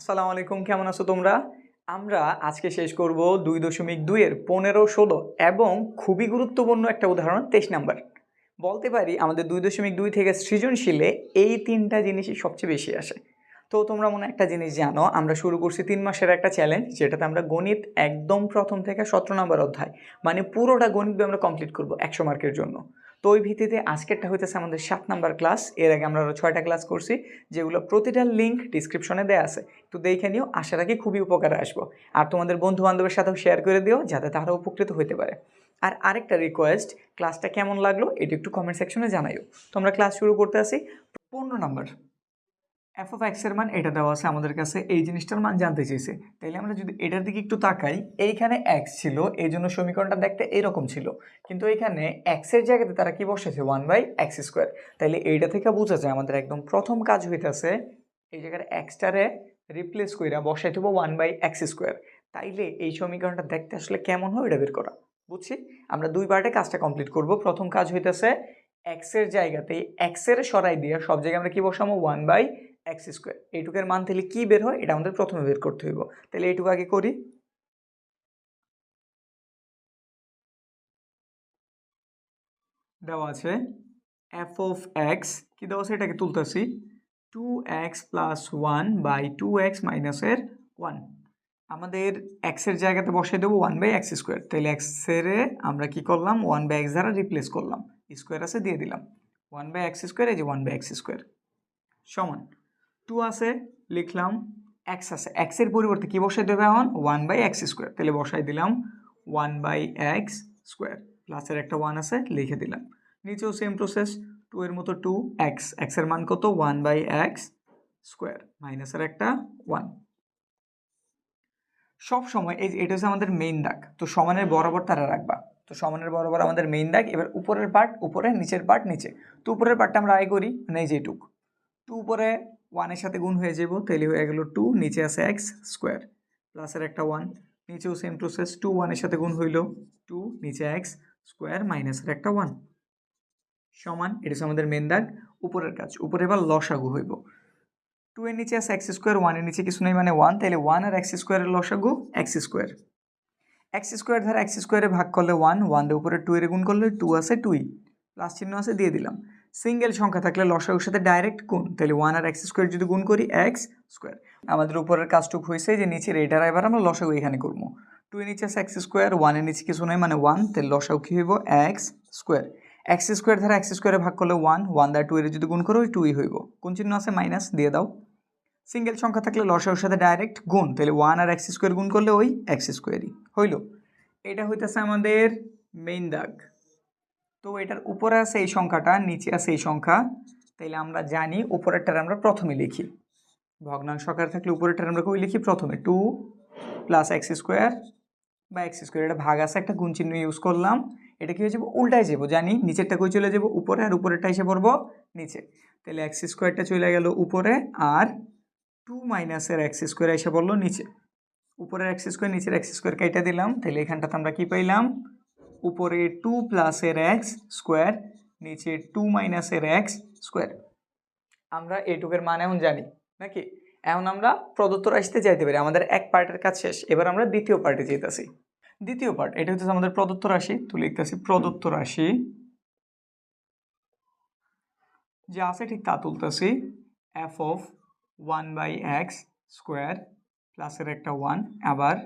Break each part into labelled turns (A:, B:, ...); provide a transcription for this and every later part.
A: আসসালামু আলাইকুম, কেমন আছো তোমরা? আমরা আজকে শেষ করব দুই দশমিক দুইয়ের পনেরো ষোলো এবং খুবই গুরুত্বপূর্ণ একটা উদাহরণ, তেইশ নাম্বার। বলতে পারি আমাদের দুই দশমিক দুই থেকে সৃজনশীলে এই তিনটা জিনিসই সবচেয়ে বেশি আসে। তো তোমরা মনে একটা জিনিস জানো, আমরা শুরু করছি তিন মাসের একটা চ্যালেঞ্জ যেটাতে আমরা গণিত একদম প্রথম থেকে সতেরো নম্বর অধ্যায় মানে পুরোটা গণিত আমরা কমপ্লিট করব একশো মার্কের জন্য। তো ওই ভিত্তিতে আজকেরটা হইতেছে আমাদের সাত নাম্বার ক্লাস। এর আগে আমরা আরও ছয়টা ক্লাস করছি, যেগুলো প্রতিটা লিঙ্ক ডিসক্রিপশনে দেওয়া আছে। তো দেখে নিও, আশা রাখি খুবই উপকারে আসব। আর তোমাদের বন্ধু বান্ধবের সাথেও শেয়ার করে দিও, যাতে তারা উপকৃত হতে পারে। আর আরেকটা রিকোয়েস্ট ক্লাসটা কেমন লাগল, এটি একটু কমেন্ট সেকশনে জানাইও। তোমরা ক্লাস শুরু করতে আসি, পনেরো নাম্বার। এফ অফ এক্সের মান এটা দেওয়া আছে আমাদের কাছে, এই জিনিসটার মান জানতে চেয়েছে তাইলে আমরা যদি এটার দিকে একটু তাকাই, এইখানে এক্স ছিল এই জন্য সমীকরণটা দেখতে এরকম ছিল। কিন্তু এখানে এক্সের জায়গাতে তারা কি বসেছে ওয়ান বাই এক্স স্কোয়ার তাইলে এইটা থেকে বোঝা যায় আমাদের একদম প্রথম কাজ হইতেছে, এই জায়গার এক্সটারে রিপ্লেস কইরা বসাই দেবো ওয়ান বাই এক্স স্কোয়ার তাইলে এই সমীকরণটা দেখতে আসলে কেমন হয় এটা বের করা, বুঝছি? আমরা দুই পার্টে কাজটা কমপ্লিট করব। প্রথম কাজ হইতেছে এক্সের জায়গাতে এক্সের সরাই দিয়ে সব জায়গায় আমরা কি বসাবো ওয়ান বাই এক্স স্কোয়ার এইটুকের মান তাহলে কী বের হয়? এটা আমাদের প্রথমে বের করতে হইব। তাহলে এইটুকু আগে করি। দেওয়া আছে এফ অফ এক্স কী দেওয়া আছে? এটাকে তুলতেছি two x plus one by two x মাইনাসের ওয়ান আমাদের এক্সের জায়গাতে বসিয়ে দেবো ওয়ান বাই এক্স স্কোয়ার তাহলে এক্সের আমরা কি করলাম? ওয়ান বাই এক্স দ্বারা রিপ্লেস করলাম। স্কোয়ার আছে, দিয়ে দিলাম। ওয়ান বাই এক্স স্কোয়ার এই যে ওয়ান বাই এক্স স্কোয়ার সমান। টু আছে লিখলাম এক্স আছে। এক্সের পরিবর্তে কী বসাই দেবে এখন? ওয়ান বাই এক্স স্কোয়ার তাহলে বসাই দিলাম ওয়ান বাই এক্স স্কোয়ার প্লাসের একটা ওয়ান আছে লিখে দিলাম। নিচেও সেম প্রসেস টু এর মতো টু এক্স এক্সের মান কত? ওয়ান বাই এক্স স্কোয়ার মাইনাসের একটা ওয়ান সব সময় এই এটা হচ্ছে আমাদের মেইন দাগ। তো সমানের বরাবর তারা রাখবা। তো সমানের বরাবর আমাদের মেইন দাগ। এবার উপরের পার্ট উপরে নিচের পার্ট নিচে। তো উপরের পার্টটা আমরা আয় করি মানে যেটুক টু উপরে ওয়ানের সাথে গুণ হয়ে যাব তাহলে হয়ে গেল টু নিচে আছে এক্স স্কোয়ার প্লাসের একটা ওয়ান নিচেও সেম প্রসেস টু ওয়ানের সাথে গুণ হইল টু নিচে এক্স স্কোয়ার মাইনাসের একটা ওয়ান সমান, এটা আমাদের মেন দাগ, উপরের কাজ, উপরে এবার লসাগু হইব। টু এর নিচে আছে এক্স স্কোয়ার ওয়ানের নিচে কিছু নেই মানে ওয়ান তাহলে ওয়ান আর এক্স স্কোয়ারের লসাগু এক্স স্কোয়ার এক্স স্কোয়ার ধারা এক্স স্কোয়ারে ভাগ করলে ওয়ান ওয়ান দিয়ে উপরে টু এর গুণ করলে টু আছে টুই প্লাস চিহ্ন আছে, দিয়ে দিলাম। সিঙ্গেল সংখ্যা থাকলে লসাগুর সাথে ডাইরেক্ট গুণ। তাহলে ওয়ান আর এক্স স্কোয়ার যদি গুণ করি এক্স স্কোয়ার আমাদের উপরের কাজটুকু হয়েছে যে নিচের এটার এবার আমরা লসাগু এখানে করব। টু এর নিচে আছে এক্স স্কোয়ার ওয়ানের নিচে কিছু নয় মানে ওয়ান তাহলে লসাগু কী হইব? এক্স স্কোয়ার এক্স স্কোয়ার ধারা এক্স স্কোয়ারে ভাগ করলে ওয়ান ওয়ান দ্বারা টু এর যদি গুণ করো, ওই টুই হইব। কোন চিহ্ন আছে? মাইনাস দিয়ে দাও। সিঙ্গেল সংখ্যা থাকলে লসাগুর সাথে ডাইরেক্ট গুণ, তাহলে ওয়ান আর এক্স স্কোয়ার গুণ করলে ওই এক্স স্কোয়ারই হইল। এটা হইতেছে আমাদের মেইন দাগ। তো এটার উপরে আছে এই সংখ্যাটা, নিচে আছে এই সংখ্যা। তাইলে আমরা জানি উপরেরটার আমরা প্রথমে লিখি। ভগ্নাংশ আকার থাকলে উপরেরটার আমরা কই লিখি? প্রথমে টু প্লাস এক্স স্কোয়ার বা এক্স স্কোয়ার এটা ভাগ আছে, একটা গুণ চিহ্ন ইউজ করলাম। এটা কী হয়ে যাব? উল্টায় যাব, জানি। নিচেরটা কই চলে যাব? উপরে, আর উপরেরটা এসে পড়ব নিচে। তাহলে এক্স স্কোয়ারটা চলে গেল উপরে, আর টু মাইনাসের এক্স স্কোয়ার এসে পড়ল নিচে। উপরের এক্স স্কোয়ার, নিচের এক্স স্কোয়ার কেটে দিলাম। তাহলে এখানটাতে আমরা কী পাইলাম? উপরে টু প্লাসের এক্স স্কোয়ার নিচে টু মাইনাসের এক্স স্কোয়ার আমরা এটুকের মান এখন জানি, নাকি? এখন আমরা প্রদত্ত রাশিতে যাইতে পারি, আমাদের এক পার্টের কাজ শেষ, এবার আমরা দ্বিতীয় পার্টে যেতেছি দ্বিতীয় পার্ট এটা হচ্ছে আমাদের প্রদত্ত রাশি, তো লিখতেছি প্রদত্ত রাশি, যা আছে ঠিক তা তুলতেছি f of one by x square প্লাসের একটা ওয়ান আবার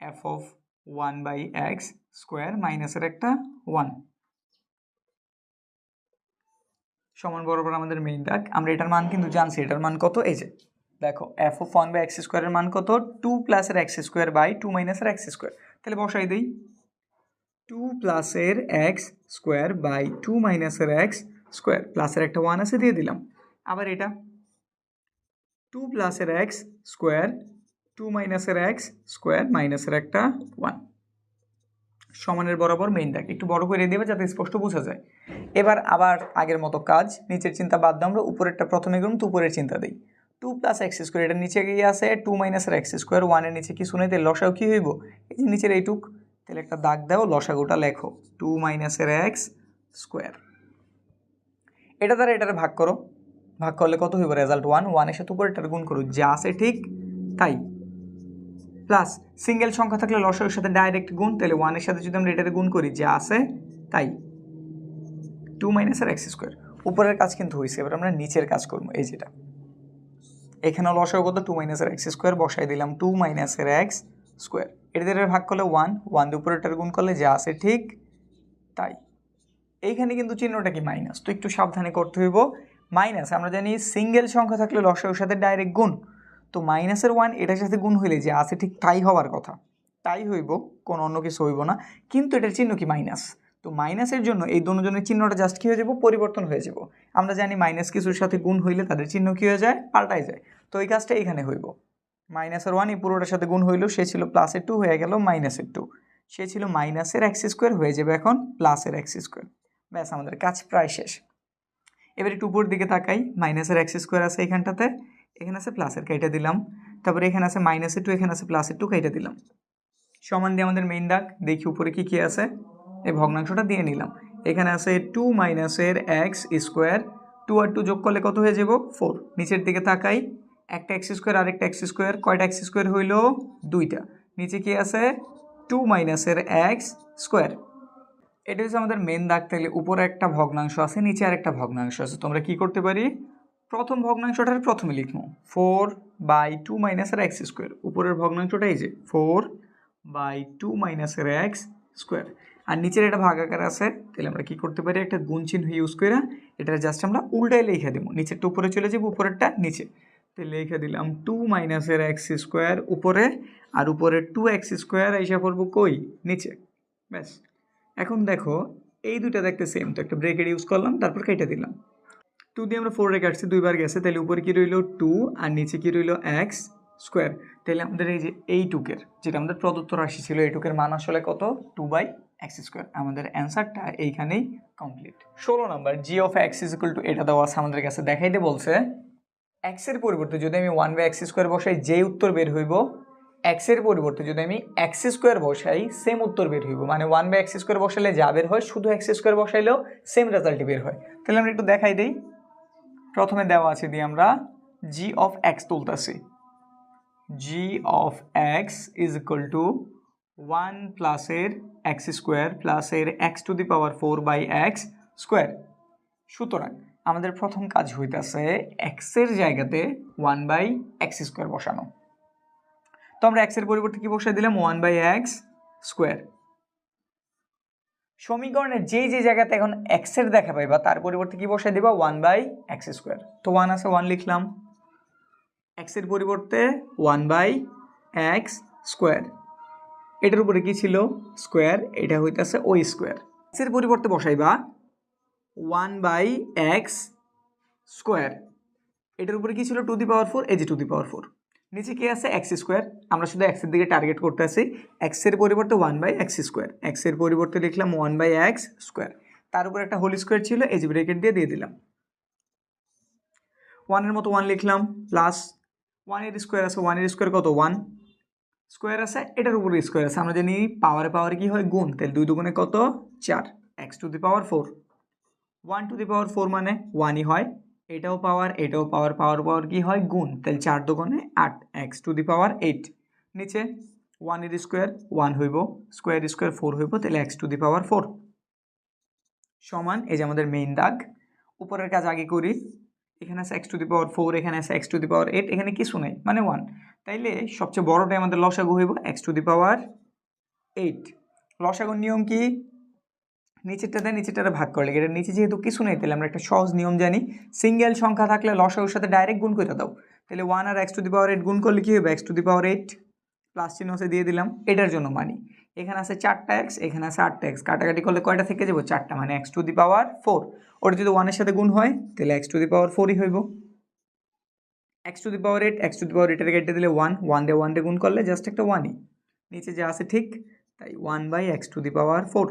A: f of one by x square মাইনাসের একটা ওয়ান সমান বরাবর আমাদের মেইন দাগ আমরা এটার মান কিন্তু জানছি। এটার মান কত? এই যে, দেখো f of one by x স্কোয়ারের মান কত? টু প্লাসের এক্স স্কোয়ার বাই টু মাইনাসের এক্স স্কোয়ার তাহলে বসাই দিই। টু প্লাসের এক্স স্কোয়ার বাই টু মাইনাসের এক্স স্কোয়ার প্লাসের একটা ওয়ান আছে, দিয়ে দিলাম। আবার এটা টু প্লাসের এক্স স্কোয়ার টু মাইনাসের এক্স স্কোয়ার মাইনাসের একটা ওয়ান সমানের বরাবর মেইন দাগ একটু বড় করে দেবে যাতে স্পষ্ট বোঝা যায়। এবার আবার আগের মতো কাজ, নিচের চিন্তা বাদ দাও আমরা উপরেরটা প্রথমে করুন উপরের চিন্তা দিই। টু প্লাস এক্স স্কোয়ার এটা নিচে গিয়ে আছে টু মাইনাসের এক্স স্কোয়ার ওয়ানের নিচে কি শুনে তাহলে লসাও কী হইব? এই যে নিচের এইটুক, তাহলে একটা দাগ দাও, লসাগুটা লেখো। টু মাইনাসের এক্স স্কোয়ার এটা দ্বারা এটার ভাগ করো। ভাগ করলে কত হইব? রেজাল্ট ওয়ান ওয়ানের সাথে উপরেরটার গুণ করো। যা আছে ঠিক, তাই। প্লাস সিঙ্গেল সংখ্যা থাকলে লসাগুর সাথে ডাইরেক্ট গুণ, তাহলে ওয়ানের সাথে যদি আমরা এটাতে গুণ করি, যা আছে তাই। টু মাইনাসের এক্স স্কোয়ার উপরের কাজ কিন্তু হয়েছে এবার আমরা নিচের কাজ করব, এই যেটা। এখানে লসাগু কত? টু মাইনাসের এক্স স্কোয়ার বসাই দিলাম টু মাইনাসের এক্স স্কোয়ার এটাদের ভাগ করলে ওয়ান ওয়ান উপরেটার গুণ করলে যা আছে ঠিক তাই। এইখানে কিন্তু চিহ্নটা কি? মাইনাস তো একটু সাবধানে করতে হইব। মাইনাস আমরা জানি সিঙ্গেল সংখ্যা থাকলে লসাগুর সাথে ডাইরেক্ট গুণ। তো মাইনাসের ওয়ান এটার সাথে গুণ হইলে যে আছে ঠিক তাই হওয়ার কথা। তাই হইব, কোনো অন্য কিছু হইব না। কিন্তু এটার চিহ্ন কি মাইনাস তো মাইনাসের জন্য এই দুজনের চিহ্নটা জাস্ট কী হয়ে যাব? পরিবর্তন হয়ে যাব। আমরা জানি মাইনাস কিছুর সাথে গুণ হইলে তাদের চিহ্ন কী হয়ে যায়? পাল্টাই যায়। তো এই কাজটা এখানে হইব। মাইনাসের ওয়ান এই পুরোটার সাথে গুণ হইল সে ছিল প্লাসের টু হয়ে গেল মাইনাসের টু সে ছিল মাইনাসের এক্স স্কোয়ার হয়ে যাবে এখন প্লাসের এক্স স্কোয়ার ব্যাস, আমাদের কাজ প্রায় শেষ। এবার একটু উপর দিকে তাকাই। মাইনাসের এক্স স্কোয়ার আছে এখানটাতে। এখানে আছে প্লাসের কেটে দিলাম। তারপরে এখানে আছে মাইনাসের টু এখানে আছে প্লাসের টু কেটে দিলাম। সমান দিয়ে আমাদের মেইন দাগ, দেখি উপরে কি কী আছে। এই ভগ্নাংশটা দিয়ে নিলাম। এখানে আছে টু মাইনাসের এক্স স্কোয়ার টু আর টু যোগ করলে কত হয়ে যাব? ফোর নিচের দিকে তাকাই। একটা এক্স স্কোয়ার আরেকটা এক্স স্কোয়ার কয়টা এক্স স্কোয়ার হইল? দুইটা। নিচে কি আছে? টু মাইনাসের এক্স স্কোয়ার এটা হচ্ছে আমাদের মেন দাগ, তাহলে উপরে একটা ভগ্নাংশ আছে, নিচে আরেকটা ভগ্নাংশ আছে। তোমরা কি করতে পারি? প্রথম ভগ্নাংশটার প্রথমে লিখব। ফোর বাই টু মাইনাসের এক্স স্কোয়ার। উপরের ভগ্নাংশটা এই যে, ফোর বাই টু মাইনাসের এক্স স্কোয়ার। আর নিচের এটা ভাগাকার আছে, তাহলে আমরা কি করতে পারি? একটা গুণ চিহ্ন ইউজ করে এটা জাস্ট আমরা উল্টায় লিখে দেবো। নিচেরটা উপরে চলে যাব, উপরেরটা নিচে। তো লিখে দিলাম টু মাইনাসের এক্স স্কোয়ার উপরে, আর উপরে টু এক্স স্কোয়ার এসে পড়ব কই? নিচে। ব্যাস। এখন দেখো, এই দুইটা দেখতে সেম তো একটা ব্রেকেট ইউজ করলাম, তারপর কেটে দিলাম। টু দিয়ে আমরা ফোর রেখে আসছি, দুইবার গেছে, তাহলে উপরে কী রইল? টু আর নিচে কী রইল? এক্স স্কোয়ার তাহলে আমাদের এই যে এই টুকের, যেটা আমাদের প্রদত্ত রাশি ছিল, এই টুকের মান আসলে কত? টু বাই এক্স স্কোয়ার আমাদের অ্যান্সারটা এইখানেই কমপ্লিট ষোলো number g of x is equal to এটা দেওয়া আছে আমাদের কাছে, দেখাইতে বলছে এক্সের পরিবর্তে যদি আমি ওয়ান বাই এক্স স্কোয়ার বসাই যে উত্তর বের হইব? এক্সের পরিবর্তে যদি আমি এক্স স্কোয়ার বসাই সেম উত্তর বের হইব। মানে ওয়ান বাই এক্স স্কোয়ার বসালে যা বের হয়, শুধু এক্স স্কোয়ার বসাইলেও সেম রেজাল্টই বের হয়। তাহলে আমরা একটু দেখাই দিই। প্রথমে দেওয়া আছে দিয়ে আমরা জি of x তুলতেছি। G of x is equal to one প্লাসের এক্স স্কোয়ার প্লাসের x to the power four by x square সুতরাং আমাদের প্রথম কাজ হইতেছে এক্সের জায়গাতে ওয়ান বাই এক্স স্কোয়ার বসানো। তো আমরা এক্সের পরিবর্তে কি বসাই দিলাম? ওয়ান বাই এক্স স্কোয়ার সমীকরণের যে যে জায়গাতে এখন এক্সের দেখা পাইবা তার পরিবর্তে কি বসাই দিবা? ওয়ান বাই এক্স স্কোয়ার তো ওয়ান আছে ওয়ান লিখলাম। এক্সের পরিবর্তে ওয়ান বাই এক্স স্কোয়ার এটার উপরে কি ছিল? স্কোয়ার এটা হইতেছে ওই স্কোয়ার এক্সের পরিবর্তে বসাইবা ওয়ান বাই এক্স স্কোয়ার এটার উপরে কি ছিল? টু দি পাওয়ার ফোর এই যে টু দি পাওয়ার ফোর নিচে কি আছে? এক্স স্কোয়ার আমরা শুধু এক্সের দিকে টার্গেট করতে আসি এক্সের পরিবর্তে ওয়ান বাই এক্স স্কোয়ার এক্সের পরিবর্তে লিখলাম ওয়ান বাই এক্স স্কোয়ার তার উপর একটা হোল স্কোয়ার ছিল যে ব্রেকেট দিয়ে দিয়ে দিলাম। ওয়ানের মতো ওয়ান লিখলাম প্লাস ওয়ানের স্কোয়ার আছে ওয়ানের স্কোয়ার কত? ওয়ান স্কোয়ার আছে, এটার উপরে স্কোয়ার আছে। আমরা জানি পাওয়ারে পাওয়ারে কি হয়? গুণ। তাহলে দুই দুগুণে কত? চার। X to the power four one to the power four মানে ওয়ানই হয়। এটাও পাওয়ার এটাও পাওয়ার পাওয়ার পাওয়ার কি হয়? গুণ। তাহলে চার দোকানে আট x to the power eight নিচে ওয়ান ওয়ানের স্কোয়ার ওয়ান হইব। স্কোয়ার স্কোয়ার ফোর হইব। তাহলে x to the power four সমান, এই যে আমাদের মেইন দাগ। উপরের কাজ আগে করি। এখানে আছে x to the power four এখানে আছে x to the power eight এখানে কিছু নেই মানে ওয়ান তাইলে সবচেয়ে বড়টাই আমাদের লসাগু হইব x to the power eight লসাগুর নিয়ম কি? নিচেরটাতে নিচেরটাতে ভাগ করলে এটা নিচে যেহেতু কিছু নেই, তাহলে আমরা একটা সহজ নিয়ম জানি। সিঙ্গেল সংখ্যা থাকলে লসাগুর সাথে ডাইরেক্ট গুণ করে দাও। তাহলে one R x to the power eight গুণ করলে কী হবে? X to the power eight plus চিহ্ন আছে দিয়ে দিলাম। এটার জন্য মানি। এখানে আছে চারটা এক্স এখানে আছে আটটা এক্স কাটাকাটি করলে কয়টা থেকে যাব? চারটা মানে x to the power four ওটা যদি ওয়ানের সাথে গুণ হয়, তাহলে এক্স টু দি পাওয়ার ফোরই হইব। X to the power eight x to the power এইটের কেটে দিলে ওয়ান ওয়ান দিয়ে ওয়ান দিয়ে গুণ করলে জাস্ট একটা ওয়ানই নিচে যা আছে ঠিক, তাই one by x to the power four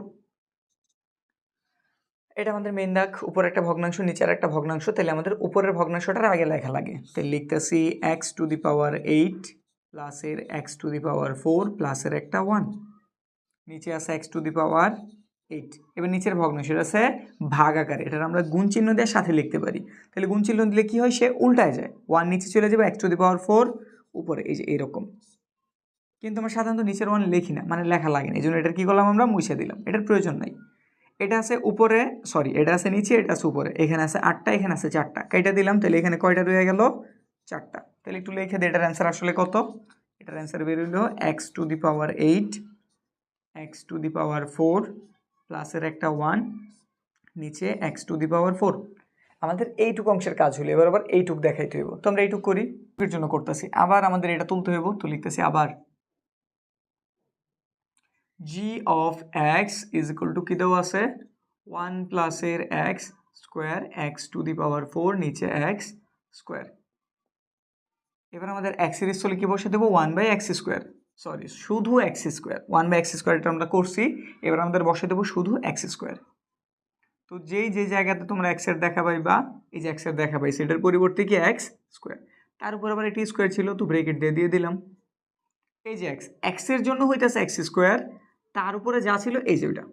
A: এটা আমাদের মেন দাগ উপরে একটা ভগ্নাংশ, নিচের একটা ভগ্নাংশ। তাহলে আমাদের উপরের ভগ্নাংশটার আগে লেখা লাগে। তাহলে লিখতেছি x to the power eight প্লাসের x to the power four প্লাসের একটা ওয়ান নিচে আছে x to the power eight এবার নিচের ভগ্নাংশ, এটা আছে ভাগ আকারে। এটার আমরা গুণ চিহ্ন দেওয়ার সাথে লিখতে পারি। তাহলে গুণ চিহ্ন দিলে কী হয়? সে উল্টায় যায়। ওয়ান নিচে চলে যাবে x to the power four উপরে। এই যে এরকম। কিন্তু আমরা সাধারণত নিচের ওয়ান লিখি না। মানে লেখা লাগে না। এই জন্য এটার কী করলাম আমরা? মুছে দিলাম। এটার প্রয়োজন নাই। এটা আছে উপরে সরি এটা আছে নিচে, এটা আছে উপরে। এখানে আছে আটটা, এখানে আছে চারটা। কেটে দিলাম, তাহলে এখানে কয়টা রয়ে গেল? চারটা। তাহলে একটু লিখে দিই এটার অ্যান্সার আসলে কত? এটার অ্যান্সার বেরোলো x to the power eight x to the power four প্লাসের একটা ওয়ান নিচে x to the power four আমাদের এইটুকু অংশের কাজ হলো, এবার আবার এইটুক দেখাইতে হইব। তো আমরা এইটুক করি। এর জন্য করতেছি। আবার আমাদের এটা তুলতে হইব, তো লিখতেছি আবার। G of x is equal to কী দেওয়া আছে? ওয়ান প্লাসের x square x to the power four নিচে এক্স স্কোয়ার এবার আমাদের এক্সের স্থলে কী বসে দেবো? One by x square sorry শুধু x square one by x square এটা আমরা করছি। এবার আমাদের বসে দেবো শুধু এক্স স্কোয়ার তো যেই যে জায়গাতে তোমরা এক্সের দেখা পাই বা এই যে এক্সের দেখা পাই সেটার পরিবর্তে কি এক্স স্কোয়ার তার উপর আবার এটি স্কোয়ার ছিল, তো ব্রেকেট দিয়ে দিয়ে দিলাম। এই যে এক্স এক্সের জন্য হইতেছে এক্স স্কোয়ার তার উপরে যা ছিল এই যে ওইটা।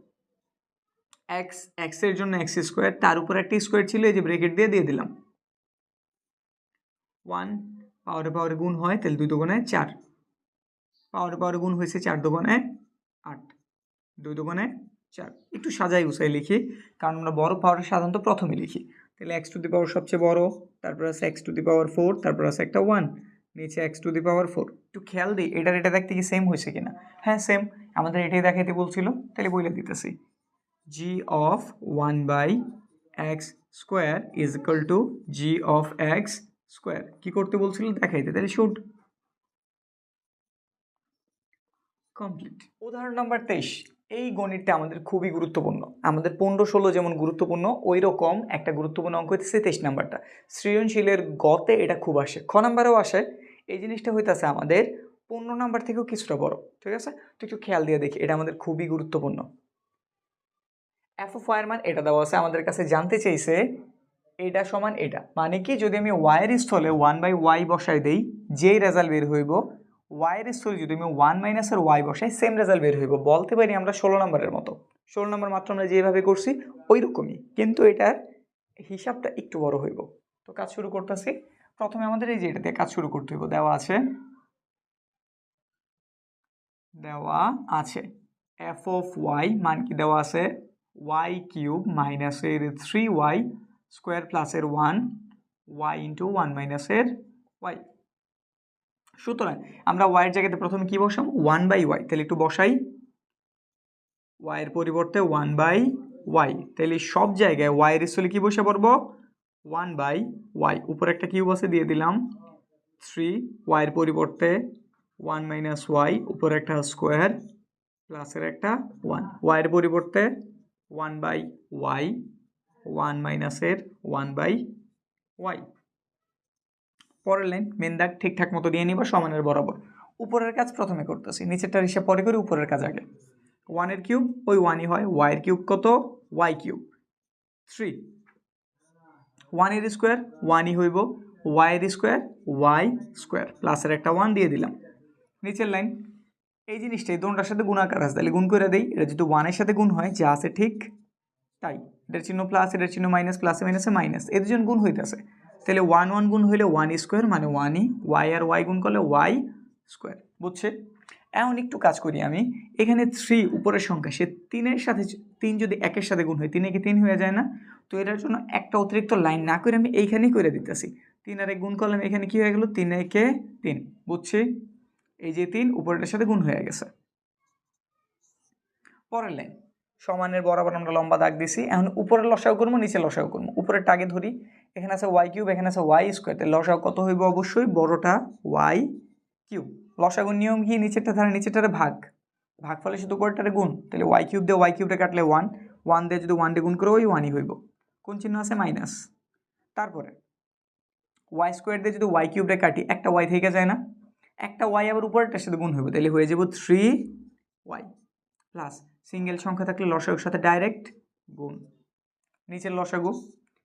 A: এক্স এক্সের জন্য এক্স স্কোয়ার তার উপরে একটা স্কোয়ার ছিল, এই যে ব্রেকেট দিয়ে দিয়ে দিলাম। ওয়ান পাওয়ারে পাওয়ারে গুণ হয়, তাহলে দুই দোকানে চার। পাওয়ারে পাওয়ারে গুণ হয়েছে চার দোকানে আট। দুই দোকানে চার। একটু সাজাই, গুছাই লিখি, কারণ আমরা বড় পাওয়ারে সাধারণত প্রথমে লিখি। তাহলে এক্স টু দি পাওয়ার সবচেয়ে বড়, তারপর আছে x to the power four তারপর আছে একটা ওয়ান নিচে x to the power four একটু খেয়াল দিই, এটার, এটা দেখতে কি সেম হয়েছে কিনা? হ্যাঁ সেম আমাদের এটাই দেখাইতে বলছিল তাহলে বইলে দিতেছি। G of one by x square is equal to g of x square কী করতে বলছিল দেখাইতে তাহলে শুট কমপ্লিট উদাহরণ নাম্বার তেইশ। এই গণিতটা আমাদের খুবই গুরুত্বপূর্ণ। আমাদের পনেরো ষোলো যেমন গুরুত্বপূর্ণ ওই রকম একটা গুরুত্বপূর্ণ অঙ্ক হইতেছে তেইশ নাম্বারটা। সৃজনশীলের গতে এটা খুব আসে, খ নাম্বারেও আসে। এই জিনিসটা হইতেছে আমাদের পনেরো নাম্বার থেকেও কিছুটা বড়, ঠিক আছে? তো একটু খেয়াল দিয়ে দেখি, এটা আমাদের খুবই গুরুত্বপূর্ণ। এফ অফ ওয়াইয়ের মান এটা দেওয়া আছে, আমাদের কাছে জানতে চাইছে এটা সমান এটা। মানে কি, যদি আমি ওয়াইয়ের স্থলে ওয়ান বাই ওয়াই বসাই দেই, যেই রেজাল্ট বের হইব ওয়াইয়ের স্থলে যদি আমি ওয়ান মাইনাসের ওয়াই বসাই সেম রেজাল্ট বের হইব। বলতে পারি আমরা ষোলো নম্বরের মতো। ষোলো নম্বর মাত্র আমরা যেভাবে করছি ওই রকমই কিন্তু এটার হিসাবটা একটু বড় হইব। তো কাজ শুরু করতেছি। প্রথমে আমাদের এই যে এটা দিয়ে কাজ শুরু করতে হইব, দেওয়া আছে দেওয়া আছে। এফ অফ ওয়াই মান কি দেওয়া আছে? ওয়াই কিউব মাইনাসের থ্রি ওয়াই স্কোয়ার প্লাসের ওয়ান ওয়াই ইন্টু ওয়ান মাইনাসের ওয়াই সুতরাং আমরা ওয়াইয়ের জায়গাতে প্রথমে কী বসাম ওয়ান বাই ওয়াই তাহলে একটু বসাই। ওয়াইয়ের পরিবর্তে ওয়ান বাই ওয়াই তাহলে সব জায়গায় ওয়াইয়ের স্থলে কী বসে পড়ব? ওয়ান বাই ওয়াই উপরে একটা কিউব আছে, দিয়ে দিলাম। থ্রি ওয়াইয়ের পরিবর্তে ওয়ান মাইনাস ওয়াই উপরে একটা স্কোয়ার প্লাসের একটা ওয়ান ওয়াইয়ের পরিবর্তে ওয়ান বাই ওয়াই ওয়ান মাইনাসের ওয়ান বাই ওয়াই পরের লাইন মেন দাগ ঠিকঠাক মতো দিয়ে নিবা, সমানের বরাবর। উপরের কাজ প্রথমে করতেছি, নিচেরটার হিসাব পরে করি, উপরের কাজ আগে। ওয়ানের কিউব ওই ওয়ানই হয় ওয়াইয়ের কিউব কত? ওয়াই কিউব থ্রি ওয়ানের স্কোয়ার ওয়ানই হইব ওয়াইয়ের স্কোয়ার ওয়াই স্কোয়ার প্লাসের একটা ওয়ান দিয়ে দিলাম। নিচের লাইন। এই জিনিসটাই দোনটার সাথে গুণাকার আছে। তাহলে গুণ করে দেই, এটা যদি ওয়ানের সাথে গুণ হয়, যা আছে ঠিক তাই। এটার চিহ্ন প্লাস এটার চিহ্ন মাইনাস প্লাসে মাইনাসে মাইনাস এর দুজন গুণ হইতেছে। তাহলে ওয়ান ওয়ান গুণ হইলে ওয়ান স্কোয়ার মানে ওয়ানই ওয়াই আর ওয়াই গুণ করলে ওয়াই স্কোয়ার বুঝছে? এমন একটু কাজ করি আমি। এখানে থ্রি উপরের সংখ্যা, সে তিনের সাথে তিন যদি একের সাথে গুণ হয়, তিনে কি তিন হয়ে যায় না? তো এটার জন্য একটা অতিরিক্ত লাইন না করে আমি এইখানেই করে দিতেছি। তিন আর এক গুণ করলাম এখানে কি হয়ে গেল? তিন একে তিন। বুঝছি? এই যে তিন উপরের সাথে গুণ হয়ে গেছে। পরের লাইন সমানের বরাবর আমরা লম্বা দাগ দিছি এখন উপরে লসাও করব নিচে লসাও করব। উপরের টাগে ধরি, এখানে আছে ওয়াই কিউব এখানে আছে ওয়াই স্কোয়ার তাহলে লসাও কত হইব অবশ্যই? বড়টা ওয়াই কিউব লসাগুর নিয়ম কি? নিচেরটা ধারে নিচেরটারে ভাগ। ভাগ ফলে শুধু উপরেরটারে গুণ। তাহলে ওয়াই কিউব দিয়ে ওয়াই কিউবটা কাটলে ওয়ান ওয়ান দিয়ে যদি ওয়ান দিয়ে গুণ করে, ওই ওয়ানই হইব। কোন চিহ্ন আছে? মাইনাস তারপরে ওয়াই স্কোয়ার দিয়ে যদি ওয়াই কিউবটা কাটি, একটা ওয়াই থেকে যায় না। একটা ওয়াই আবার উপরেরটার সাথে গুণ হইব তাহলে হয়ে যাব থ্রি ওয়াই প্লাস সিঙ্গেল সংখ্যা থাকলে লসাগুর সাথে ডাইরেক্ট গুণ। নিচের লসাগু,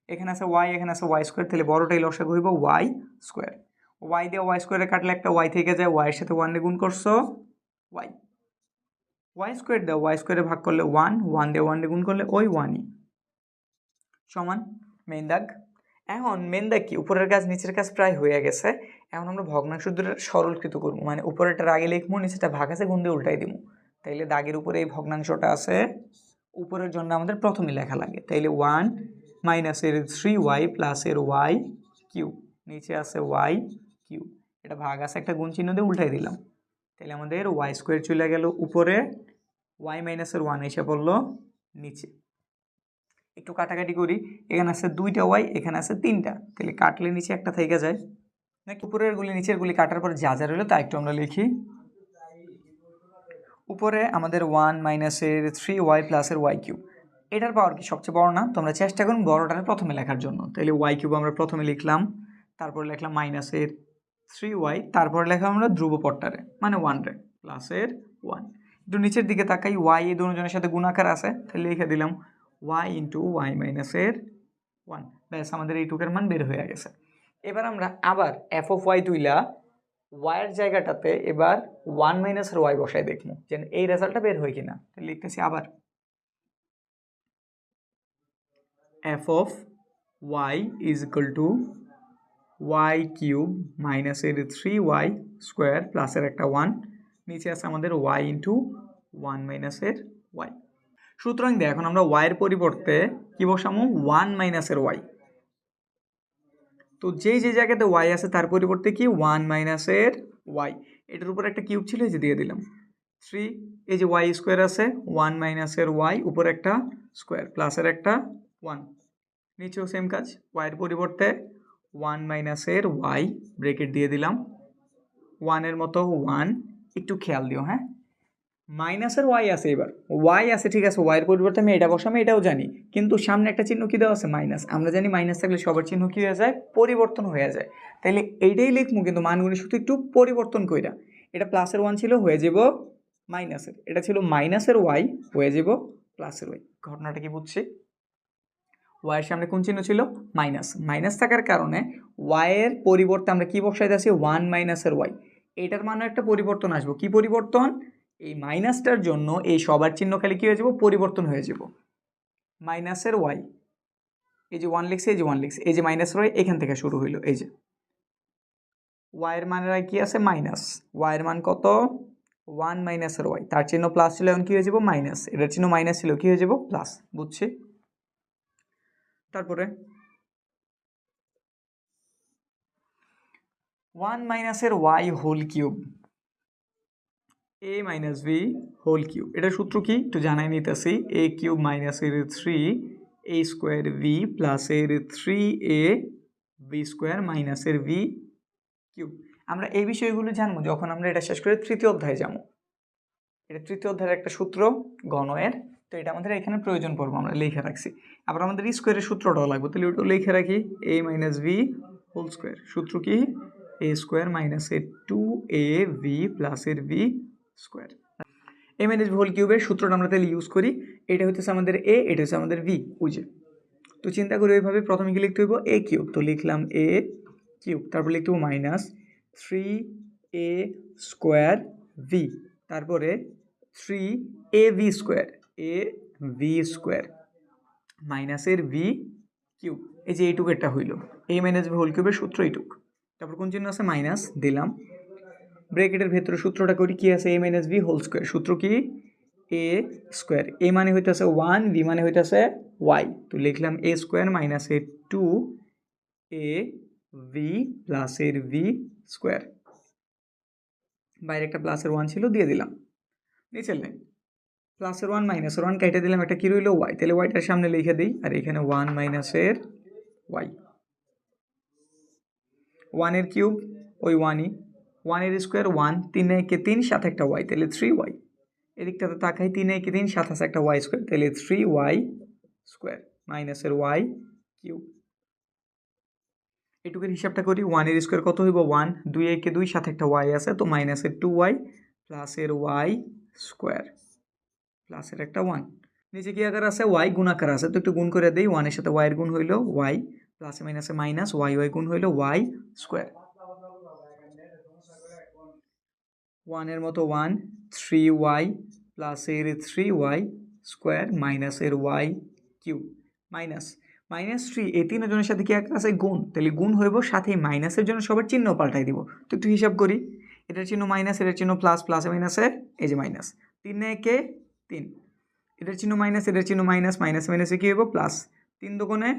A: এখানে আছে ওয়াই এখানে আছে ওয়াই স্কোয়ার তাহলে বড়টাই লসাগু হইব ওয়াই স্কোয়ার ওয়াই দিয়ে ওয়াই স্কোয়ারে কাটলে একটা ওয়াই থেকে যায় ওয়াইয়ের সাথে ওয়ান দিয়ে গুণ করছ ওয়াই ওয়াই স্কোয়ার দেওয়া ওয়াই স্কোয়ারে ভাগ করলে ওয়ান ওয়ান দিয়ে ওয়ান দিয়ে গুণ করলে ওই ওয়ানই সমান মেন দাগ। এখন মেন দাগ কি? উপরের কাজ নিচের কাজ প্রায় হয়ে গেছে। এখন আমরা ভগ্নাংশ দুটো সরলকৃত করব। মানে উপরেরটা আগে লিখব নিচেটা ভাগ আছে, গুণ দিয়ে উল্টাই দিব। তাইলে দাগের উপরে এই ভগ্নাংশটা আছে, উপরের জন্য আমাদের প্রথমে লেখা লাগে। তাইলে ওয়ান মাইনাসের থ্রি ওয়াই প্লাসের ওয়াই কিউ নিচে আছে ওয়াই কিউ এটা ভাগ আছে, একটা গুণ চিহ্ন দিয়ে উল্টাই দিলাম। তাহলে আমাদের ওয়াই স্কোয়ার চলে গেল উপরে ওয়াই মাইনাসের ওয়ান এসে পড়ল নিচে। একটু কাটাকাটি করি, এখানে আছে দুইটা ওয়াই এখানে আছে তিনটা। তাহলে কাটলে নিচে একটা থেকে যায়। নাকি উপরের গুলি, নিচের গুলি কাটার পর যা যা রইল তা একটু আমরা লিখি। উপরে আমাদের ওয়ান মাইনাসের থ্রি ওয়াই প্লাসের ওয়াই কিউব এটার পাওয়ার কি সবচেয়ে বড় না? তোমরা চেষ্টা করুন বড়টার প্রথমে লেখার জন্য। তাহলে ওয়াই কিউব আমরা প্রথমে লিখলাম, তারপরে লিখলাম মাইনাসের থ্রি ওয়াই তারপরে লেখলাম আমরা ধ্রুব পট্টারে মানে ওয়ান রে প্লাসের ওয়ান একটু নিচের দিকে তাকাই ওয়াই এই দুজনের সাথে গুণাকার আছে তাহলে লিখে দিলাম ওয়াই ইন্টু ওয়াই মাইনাসের ওয়ান ব্যাস, আমাদের এইটুকের মান বের হয়ে গেছে। এবার আমরা আবার এফ অফ ওয়াই তুইলা ওয়াইয়ের জায়গাটাতে এবার ওয়ান মাইনাসের ওয়াই বসাই দেখব, যে এই রেজাল্টটা বের হয় কিনা। লিখতেছি আবার f of y is equal to y cube মাইনাসের থ্রি ওয়াই স্কোয়ার প্লাসের একটা ওয়ান নিচে আছে আমাদের ওয়াই ইন্টু ওয়ান মাইনাসের ওয়াই সুতরাং দেখ এখন আমরা ওয়াইয়ের পরিবর্তে কি বসামো? ওয়ান মাইনাসের ওয়াই তো যেই যে জায়গাতে ওয়াই আছে তার পরিবর্তে কি? ওয়ান মাইনাসের ওয়াই এটার উপর একটা কিউব ছিল, এই যে দিয়ে দিলাম। থ্রি এই যে ওয়াই স্কোয়ার আছে ওয়ান মাইনাসের ওয়াই উপর একটা স্কোয়ার প্লাসের একটা ওয়ান নিচেও সেম কাজ ওয়াইয়ের পরিবর্তে ওয়ান মাইনাসের ওয়াই ব্রেকেট দিয়ে দিলাম। ওয়ানের মতো ওয়ান একটু খেয়াল দিও হ্যাঁ? মাইনাসের ওয়াই আছে এবার। ওয়াই আছে, ঠিক আছে ওয়াইয়ের পরিবর্তে আমি এটা বসাম এটাও জানি। কিন্তু সামনে একটা চিহ্ন কী দেওয়া আছে? মাইনাস আমরা জানি মাইনাস থাকলে সবার চিহ্ন কী হয়ে যায়? পরিবর্তন হয়ে যায়। তাইলে এইটাই লিখব, কিন্তু মানগুলি শুধু একটু পরিবর্তন কইরা। এটা প্লাসের ওয়ান ছিল, হয়ে যাব মাইনাসের এটা ছিল মাইনাসের ওয়াই হয়ে যাব প্লাসের ওয়াই ঘটনাটা কি বুঝছি? ওয়াইয়ের সামনে কোন চিহ্ন ছিল? মাইনাস মাইনাস থাকার কারণে ওয়াইয়ের পরিবর্তে আমরা কী বসাইতে আছি ওয়ান মাইনাসের ওয়াই এটার মানে একটা পরিবর্তন আসব। কি পরিবর্তন? এই মাইনাসটার জন্য এই সবার চিহ্ন খালি কী হয়ে যাব? পরিবর্তন হয়ে যাব। মাইনাসের ওয়াই। এই যে ওয়ান লিখছে, এই যে ওয়ান লিখছে। এই যে মাইনাসের ওয়াই এখান থেকে শুরু হইল। এই যে ওয়াইয়ের মানের কি আছে? মাইনাস ওয়াইয়ের মান কত? ওয়ান মাইনাসের ওয়াই তার চিহ্ন প্লাস ছিল, এখন কী হয়ে যাব? মাইনাস এটার চিহ্ন মাইনাস ছিল, কী হয়ে যাব? প্লাস বুঝছি? তারপরে ওয়ান মাইনাসের y whole cube a minus v whole cube এটার সূত্র কি? একটু জানাই নিতেছি। এ কিউব মাইনাসের থ্রি এ স্কোয়ার ভি প্লাসের থ্রি এ ভি স্কোয়ার মাইনাসের ভি কিউব আমরা এই বিষয়গুলো জানব যখন আমরা এটা শেষ করে তৃতীয় অধ্যায়ে যাব। এটা তৃতীয় অধ্যায়ের একটা সূত্র, গণয়ের। তো এটা আমাদের এখানে প্রয়োজন পড়ব, আমরা লিখে রাখছি। আবার আমাদের স্কোয়ারের সূত্রটাও লাগবে, তাহলে ওটাও লিখে রাখি। A minus v whole square সূত্র কি? এ স্কোয়ার মাইনাসের টু এ ভি প্লাসের v square. A minus v whole কিউবের সূত্রটা আমরা তাহলে ইউজ করি। এটা হচ্ছে আমাদের এ এটা হচ্ছে আমাদের ভি বুঝে তো চিন্তা করি ওইভাবে প্রথমে কি লিখতে হইব এ কিউব তো লিখলাম এ কিউব তারপর লিখতে হব minus three a square v তারপরে three a v square a v square মাইনাসের ভি কিউব এই যে এইটুক একটা হইল। এ মাইনাস ভি হোল কিউবের সূত্র এইটুক। তারপর কোন চিহ্ন আছে? মাইনাস দিলাম। ব্রেকেটের ভেতরে সূত্রটা করি, কি আছে? A minus v whole square সূত্র কি? এ স্কোয়ার এ মানে হইতেছে ওয়ান ভি মানে হইতেছে ওয়াই তো লিখলাম এ স্কোয়ার মাইনাসের টু এ ভি প্লাসের ভি স্কোয়ার বাইরে একটা প্লাসের ওয়ান ছিল, দিয়ে দিলাম। নিচের লাইন প্লাসের ওয়ান মাইনাসের ওয়ান কেটে দিলাম, একটা কী রইল? ওয়াই তাহলে ওয়াইটার সামনে লিখে দিই, আর এখানে ওয়ান মাইনাসের ওয়াই ওয়ানের কিউব ওই ওয়ানই ওয়ানের স্কোয়ার ওয়ান তিন একে তিন, সাথে একটা ওয়াই তাহলে থ্রি ওয়াই এদিকটাতে তাকাই, তিন একে তিন সাত আছে একটা ওয়াই স্কোয়ার তাহলে থ্রি ওয়াই স্কোয়ার মাইনাসের ওয়াই কিউ এটুকুর হিসাবটা করি ওয়ানের স্কোয়ার কত হইব? ওয়ান দুই একে দুই, সাথে একটা ওয়াই আছে, তো মাইনাসের টু ওয়াই প্লাসের ওয়াই স্কোয়ার প্লাসের একটা ওয়ান নিচে কি আকার আছে? ওয়াই গুণ আকার আছে, তো একটু গুণ করে দেই ওয়ানের সাথে ওয়াইয়ের গুণ হইল ওয়াই প্লাসে মাইনাসে মাইনাস ওয়াই ওয়াই গুণ হইল ওয়াই স্কোয়ার ওয়ানের মতো ওয়ান, থ্রি ওয়াই প্লাসের থ্রি ওয়াই স্কোয়ার মাইনাসের y cube minus. Minus three এই তিনজনের সাথে কি একটা আছে? গুণ। তাহলে গুণ হইব সাথে মাইনাসের জন্য সবার চিহ্ন পাল্টাই দিব। তো একটু হিসাব করি। এটার চিহ্ন মাইনাস, এটার চিহ্ন প্লাস প্লাসে মাইনাসে এই যে মাইনাস তিন একে তিন। এটার চিহ্ন মাইনাস এটার চিহ্ন মাইনাস মাইনাস মাইনাসে কী হইব? প্লাস তিন দোকানে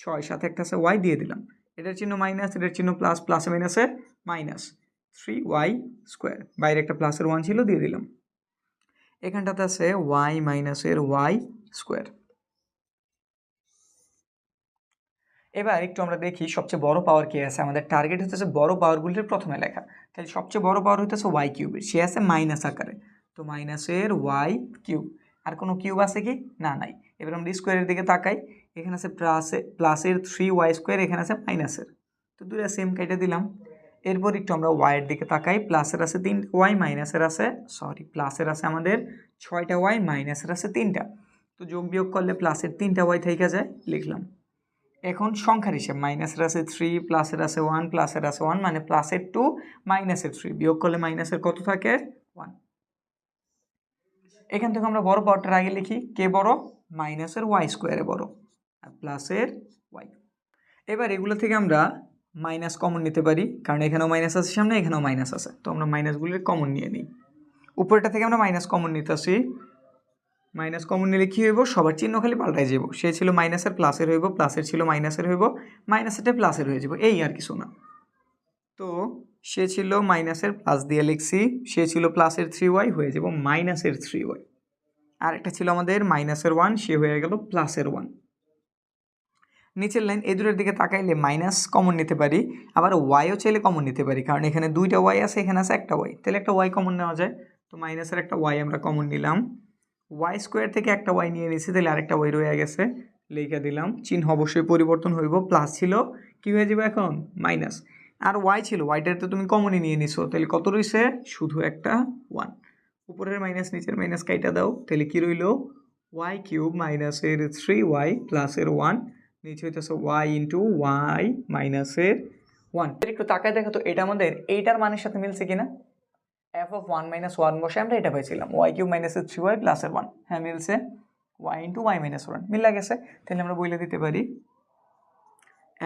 A: ছয়, সাথে একটা আছে ওয়াই দিয়ে দিলাম। এটার চিহ্ন মাইনাস এটার চিহ্ন প্লাস প্লাসে মাইনাসে মাইনাস থ্রি ওয়াই স্কোয়ার বাইরে একটা প্লাসের ওয়ান ছিল, দিয়ে দিলাম। এখানটাতে আছে ওয়াই মাইনাসের ওয়াই স্কোয়ার এবার একটু আমরা দেখি সবচেয়ে বড় পাওয়ার কে আছে। আমাদের টার্গেট হতেছে বড় পাওয়ারগুলির প্রথমে লেখা। তাহলে সবচেয়ে বড় পাওয়ার হতেছে ওয়াই কিউবের সে আছে মাইনাস আকারে। তো মাইনাসের ওয়াই কিউব আর কোনো কিউব আছে কি? না, নাই। এবার আমরা স্কোয়ারের দিকে তাকাই। এখানে আছে প্লাসে প্লাসের থ্রি ওয়াই স্কোয়ার এখানে আছে মাইনাসের তো দুটা সেম কেটে দিলাম। এরপর একটু আমরা ওয়াইয়ের দিকে তাকাই প্লাসের আছে তিন ওয়াই মাইনাসের আছে সরি প্লাসের আছে আমাদের ছয়টা ওয়াই মাইনাসের আছে তিনটা। তো যোগ বিয়োগ করলে প্লাসের তিনটা ওয়াই থেকে যায়, লিখলাম। এখন সংখ্যার হিসেব মাইনাসের আছে থ্রি প্লাসের আছে ওয়ান প্লাসের আছে ওয়ান মানে প্লাসের টু মাইনাসের থ্রি বিয়োগ করলে মাইনাসের কত থাকে? ওয়ান এখান থেকে আমরা বড় পাওয়ারটার আগে লিখি, কে বড়? মাইনাসের ওয়াই স্কোয়ারে বড়, আর প্লাসের ওয়াই এবার এগুলো থেকে আমরা মাইনাস কমন নিতে পারি, কারণ এখানেও মাইনাস আছে সামনে, এখানেও মাইনাস আছে। তো আমরা মাইনাসগুলির কমন নিয়ে নিই। উপরটা থেকে আমরা মাইনাস কমন নিতে আসি। মাইনাস কমন নিলে কী হইব? সবার চিহ্ন খালি পাল্টাই যাব সে ছিল মাইনাসের প্লাসের হইব প্লাসের ছিল মাইনাসের হইব মাইনাসেরটা প্লাসের হয়ে যাব এই আর কিছু না। তো সে ছিল মাইনাসের প্লাস দিয়ে লিখছি, সে ছিল প্লাসের থ্রি ওয়াই হয়ে যাব মাইনাসের থ্রি ওয়াই আর একটা ছিল আমাদের মাইনাসের ওয়ান সে হয়ে গেল প্লাসের ওয়ান নিচের লাইন এই দুটোর দিকে তাকাইলে মাইনাস কমন নিতে পারি, আবার ওয়াইও চাইলে কমন নিতে পারি, কারণ এখানে দুইটা ওয়াই আছে, এখানে আছে একটা ওয়াই তাহলে একটা ওয়াই কমন নেওয়া যায়, তো মাইনাসের একটা ওয়াই আমরা কমন নিলাম। ওয়াই স্কোয়ার থেকে একটা ওয়াই নিয়ে নিয়েছি, তাহলে আরেকটা ওয়াই রয়ে গেছে, লিখে দিলাম। চিহ্ন অবশ্যই পরিবর্তন হইব প্লাস ছিল, কী হয়ে যাবে এখন? মাইনাস আর ওয়াই ছিল ওয়াইটার তো তুমি কমনই নিয়ে নিছো, তাহলে কত রয়েছে? শুধু একটা ওয়ান উপরের মাইনাস নিচের মাইনাস কাইটা দাও, তাহলে কী রইল? ওয়াই কিউব মাইনাসের থ্রি ওয়াই প্লাসের ওয়ান নিচে হইতেছে ওয়াই ইন্টু ওয়াই মাইনাসের ওয়ান একটু তাকায় দেখো তো এটা আমাদের, এইটার মানের সাথে মিলছে কিনা? F of one minus one বসে আমরা এটা পাইছিলাম ওয়াই কিউব মাইনাসের থ্রি ওয়াই প্লাসের ওয়ান হ্যাঁ মিলছে। Y into y minus one মিলা গেছে। তাহলে আমরা বলে দিতে পারি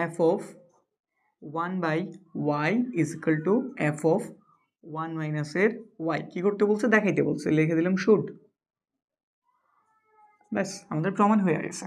A: f of one by y is equal to f of one মাইনাসের ওয়াই কী করতে বলছে? দেখাইতে বলছে। লিখে দিলাম শুড ব্যাস, আমাদের প্রমাণ হয়ে গেছে।